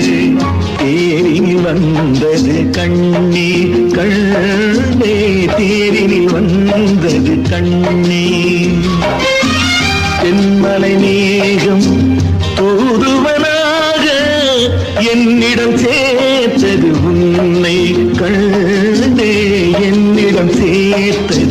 காற்று வந்தது கண்ணே கண்ணே தேரில் வந்தது கண்ணே தென்மலை மேகம் தூதுவனாக என்னிடம் சேர்த்தது உன்னை கண்ணே என்னிடம் சேர்த்தது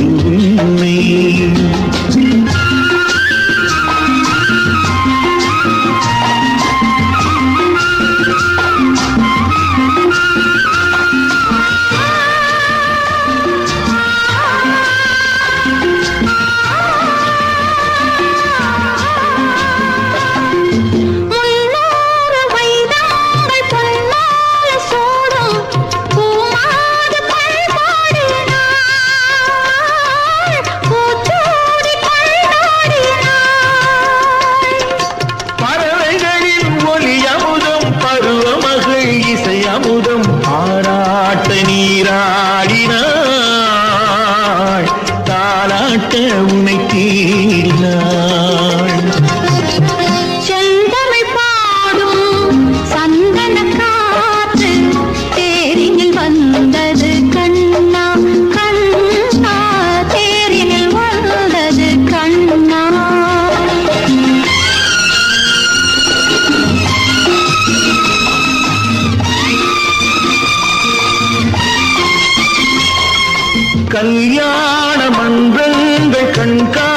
கல்யாண மன்றங்கள் கண்கா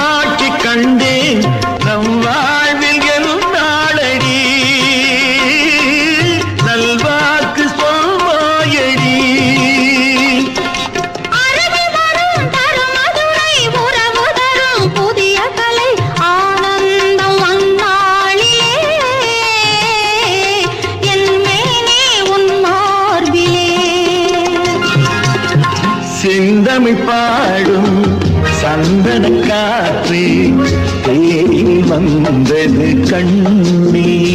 காற்று தேரில் வந்தது கண்ணீர்.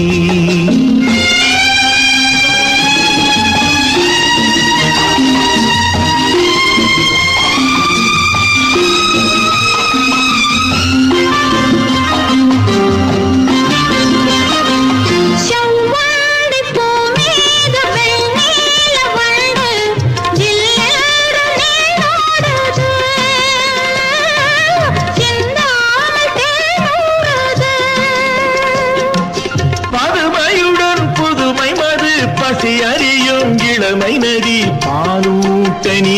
நீ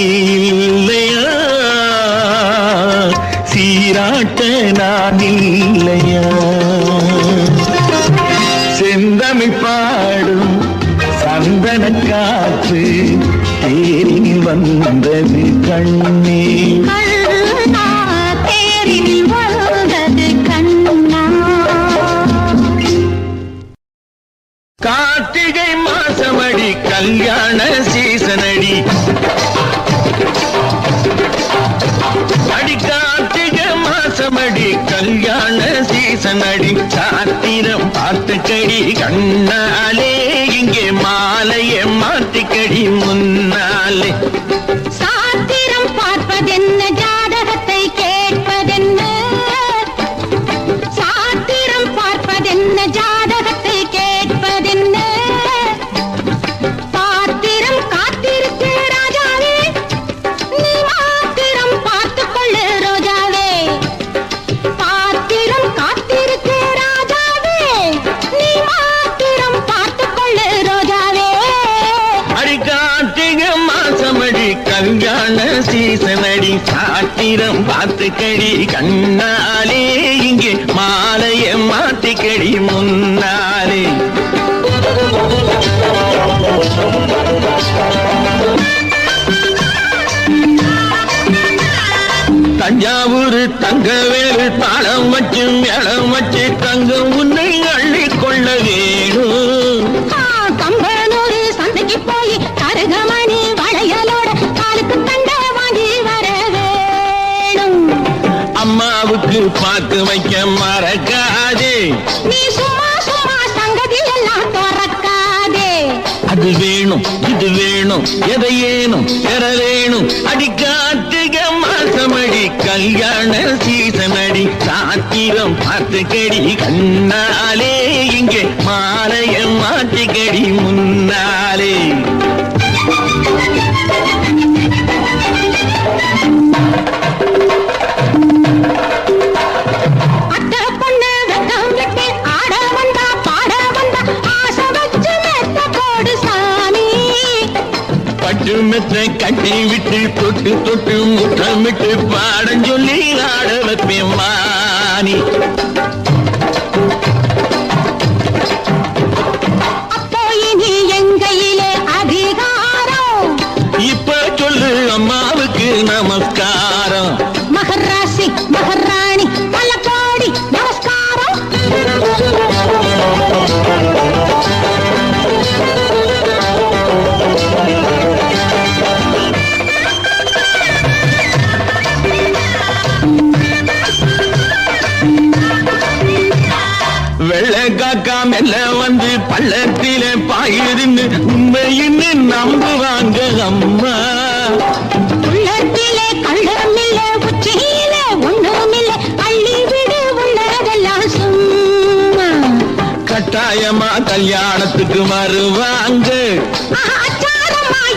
இல்லையா சீராட்ட நான் இல்லையா? செந்தமிழ் பாடும் சந்தன காற்று தேரில் வந்தது கண்ணே. கண்ணா தேரினில் வந்தது கண்ணா. கார்த்திகை மாசமடி கல்யாண சீசனடி சாத்திரம் பார்த்துக்கடி கண்ணாலே. இங்கே மாலையை மாத்திக்கடி முன்னாலே. கல்யாண சீசனடி சாத்திரம் பார்த்துக்கடி கண்ணாலே இங்கே மாலையை மாத்திக்கடி முன்னாலே. தஞ்சாவூர் தங்கவேலு தாளம் வச்சு மேளம் வச்சு தங்கம் உன்னை அள்ளி கொள்ள வேணும். பார்த்து வைக்க மறக்காதே. நீ சும்மா சும்மா சங்கதி எல்லாம் திறக்காதே. அது வேணும் இது வேணும் எதை ஏனும் பெற வேணும். அடிக்காட்டுக மாசமடி கல்யாண சீசனடி சாத்திரம் பார்த்துக்கடி கண்ணாலே இங்கே மாலைய மாட்டிக்கடி முன்னாலே. பட்டு கட்டி விட்டு தொட்டு தொட்டு முற்றமிட்டு பாடம் சொல்லி ஆட வைப்பேன் வாணி வெள்ளை காக்கா மெல்ல வந்து பள்ளத்தில பாயிருந்து உண்மையின்னு நம்புவாங்க அம்மா. உள்ளத்திலே கள்ளமில்ல உச்சியிலே ஒண்ணுமில்ல அள்ளி விடு உள்ளதெல்லாம் சும்மா. கட்டாயமா கல்யாணத்துக்கு வருவாங்க.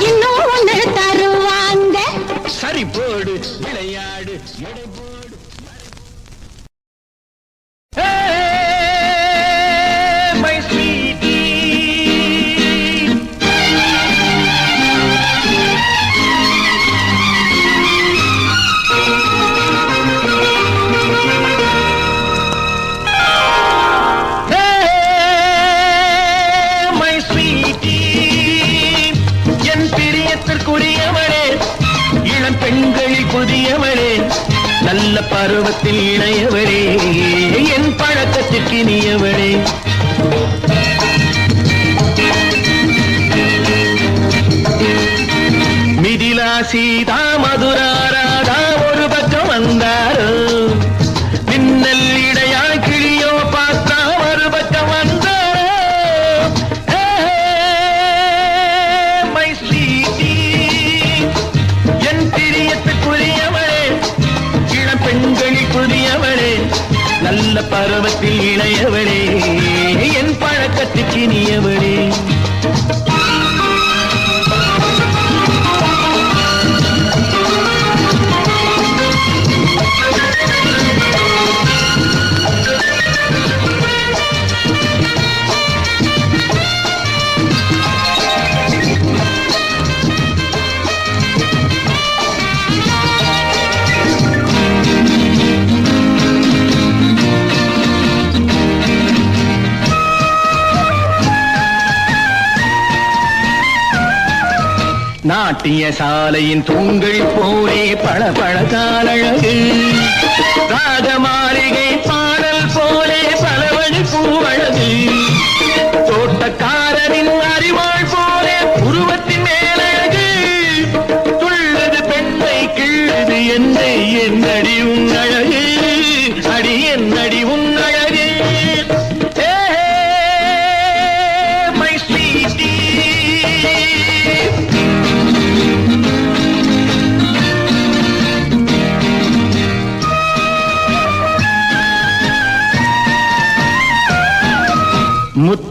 இன்னும் ஒண்ணு தருவாங்க. சரி போடு நல்ல பருவத்தில் இணையவளே என் பழக்கத்திற்கு இனியவளே மிதிலா சீதா மதுராராதா நாட்டிய சாலையின் தூண்கள் போலே பள பழ காலழகு ராக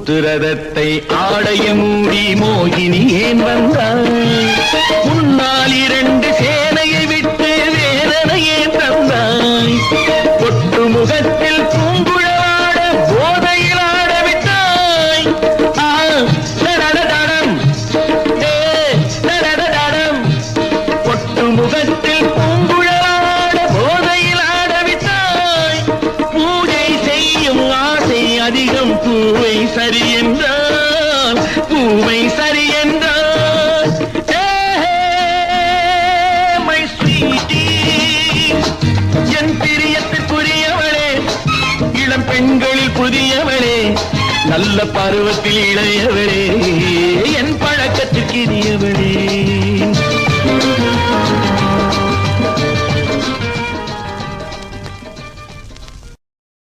முத்துரதத்தை ஆடைய மூடி மோகினி ஏன் வந்தாள் முன்னால் இரண்டு சேனையை என் பிரியத்திற்குரியவளே இளம் பெண்களில் புதியவளே நல்ல பருவத்தில் இளையவளே. என் பழக்கத்திற்கு இனியவளே.